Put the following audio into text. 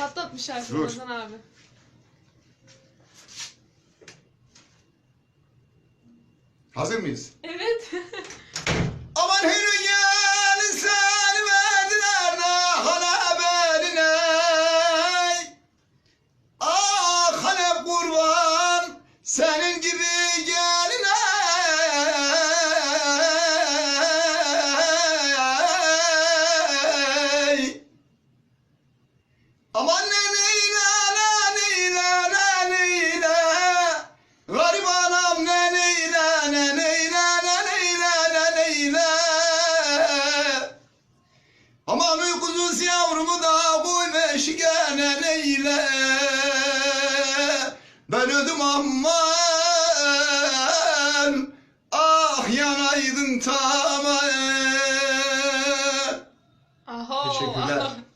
Patlat bir şarkı Dur. Ramazan abi. Hazır mıyız? Evet. Aman hünü gel sen verdiler ne hala beline Ah Halep kurban senin gibi geline Aman ne neyle ne neyle ne neyle Garip anam ne neyle ne neyle ne neyle ne neyle Aman uykusuz yavrumu da koy beşiğe ne neyle Ben ödüm aman Ah yanaydın tamam Teşekkürler.